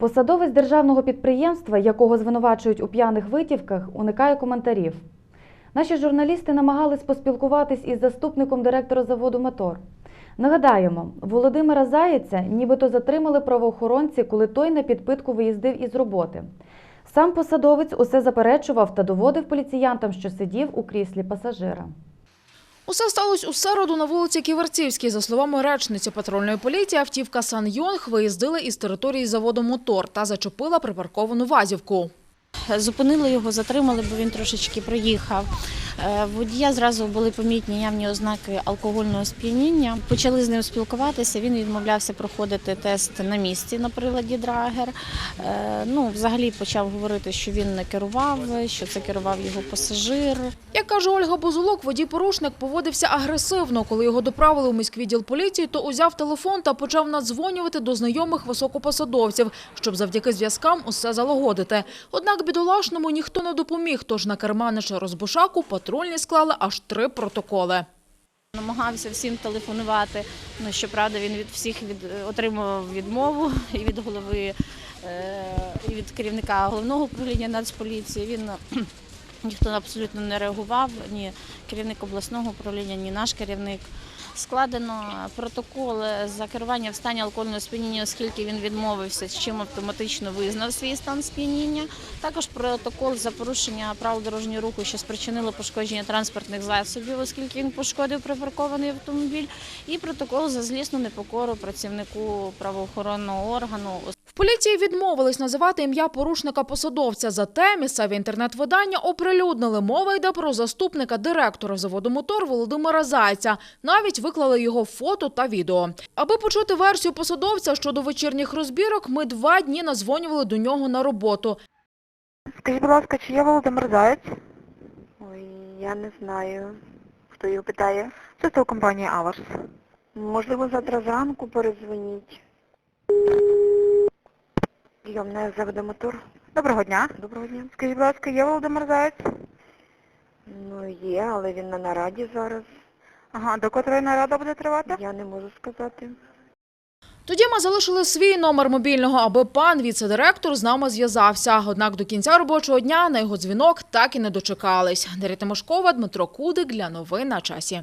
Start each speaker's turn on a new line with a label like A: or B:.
A: Посадовець державного підприємства, якого звинувачують у п'яних витівках, уникає коментарів. Наші журналісти намагались поспілкуватись із заступником директора заводу Мотор. Нагадаємо, Володимира Заєця нібито затримали правоохоронці, коли той на підпитку виїздив із роботи. Сам посадовець усе заперечував та доводив поліціянтам, що сидів у кріслі пасажира.
B: Усе сталося у середу на вулиці Ківерцівській. За словами речниці патрульної поліції, автівка Сан Йонг виїздила із території заводу «Мотор» та зачепила припарковану вазівку.
C: Зупинили його, затримали, бо він трошечки проїхав. Е, Водія зразу були помітні явні ознаки алкогольного сп'яніння. Почали з ним спілкуватися. Він відмовлявся проходити тест на місці на приладі Драгер. Е, Ну, взагалі почав говорити, що він не керував, що це керував його пасажир.
B: Як каже Ольга Бузулок, водій-порушник поводився агресивно. Коли його доправили у міськвідділ поліції, то узяв телефон та почав надзвонювати до знайомих високопосадовців, щоб завдяки зв'язкам усе залагодити. Однак бідолашному ніхто не допоміг, тож на керманича Розбушаку патрульні склали аж три протоколи.
C: Намагався всім телефонувати. Ну, щоправда, він від всіх від, отримував відмову і від голови, е, і від керівника головного управління Нацполіції. Він ніхто абсолютно не реагував, ні керівник обласного управління, ні наш керівник. Складено протокол за керування в стані алкогольного сп'яніння, оскільки він відмовився, з чим автоматично визнав свій стан сп'яніння. Також протокол за порушення правил дорожнього руху, що спричинило пошкодження транспортних засобів, оскільки він пошкодив припаркований автомобіль. І протокол за злісну непокору працівнику правоохоронного органу.
B: В поліції відмовились називати ім'я порушника-посадовця. Зате місцеві інтернет-видання оприлюднили. Мова йде про заступника директора заводу «Мотор» Володимира Зайця. Навіть виклали його фото та відео. Аби почути версію посадовця щодо вечірніх розбірок, ми два дні назвонювали до нього на роботу.
D: Скажіть, будь ласка, чи є Володимир Заєць?
E: Ой, я не знаю, хто його питає.
D: Це телекомпанія Аварс.
E: Можливо, завтра зранку перезвоніть. Йомне заведе мотор.
D: Доброго дня.
E: Доброго дня.
D: Скажіть, будь ласка, є Володимир Заєць?
E: Ну, є, але він на нараді зараз.
D: Ага, до котрої нарада буде тривати?
E: Я не можу сказати.
B: Тоді ми залишили свій номер мобільного, аби пан віце-директор з нами зв'язався. Однак до кінця робочого дня на його дзвінок так і не дочекались. Дар'я Тимошкова, Дмитро Кудик для новин на часі.